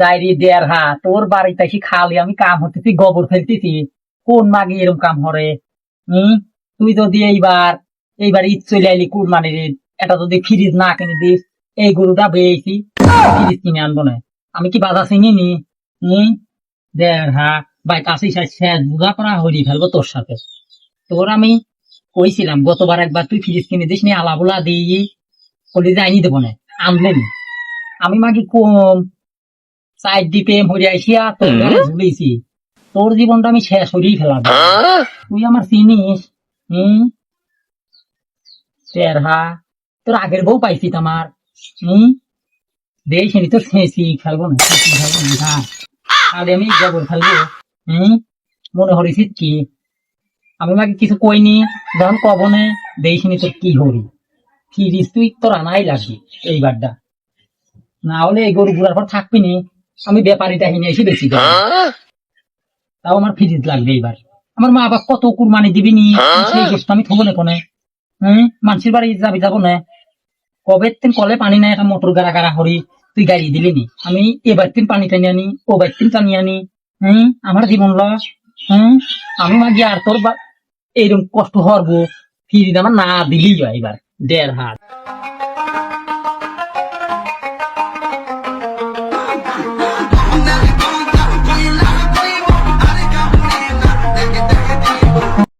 যাইরি দেড় হা তোর বাড়িতে এসে খালি আমি কাম হতেছি গোবর ফেলতেছি। কোন মাগে এরকম কাম হরে হম? তুই যদি এইবার এইবার ঈদ চলে আইলি কুরবানির ঈদ, এটা যদি ফ্রিজ না কিনে দিস এই গরুটা বেয়েছি ফ্রিজ কিনে আনব না। আমি কি বাধা চিনি নি? হম? দেড় হা ভাই কাশি শেষ বুঝা করা হরি ফেলব তোর সাথে। তোর আমি কইছিলাম গতবার একবার তুই ফ্রিজ কিনে দিস নি আলাবুলা দিয়ে বলি যে আইনি দেবো না আনলেন আমি মাকে কম সাইড মরে আসিয়া তোর ঝুলেছি তোর জীবনটা আমি শেষ করেই ফেলাম। তুই আমার চিনিস হম তোর আগের বউ পাইছি আমার হম শেষি খেলব না খেলব না আমি জবর খেলব। হম মনে হরিছি কি? আমি মাকে কিছু কইনি যখন কবনে দেখিনি তোর কি হরি ফিরিস তুই তোর আনাই লাগবে এইবারটা না হলে এই গরু গুড়ার পর থাকবি নি। আমি ব্যাপারীটা হিনে এসে বেশি তাও আমার ফিরিস লাগবে এইবার আমার মা বাবা কত কুরবানি দিবি নি? সেই গোষ্ঠ আমি থবো না কোনে? হম? মানুষের বাড়ি যাবি যাব না? কবে তিন কলে পানি নাই একটা মোটর গাড়া গাড়া হরি তুই গাড়ি দিলি নি? আমি এবার তিন পানি টানি আনি ও বার তিন টানি আনি। হম? আমার জীবন লস। হম? আমি মাগি আর তোর বা- এইরকম কষ্ট হরবো ফিরি আমার না দিলি এবার। দেড় হাত।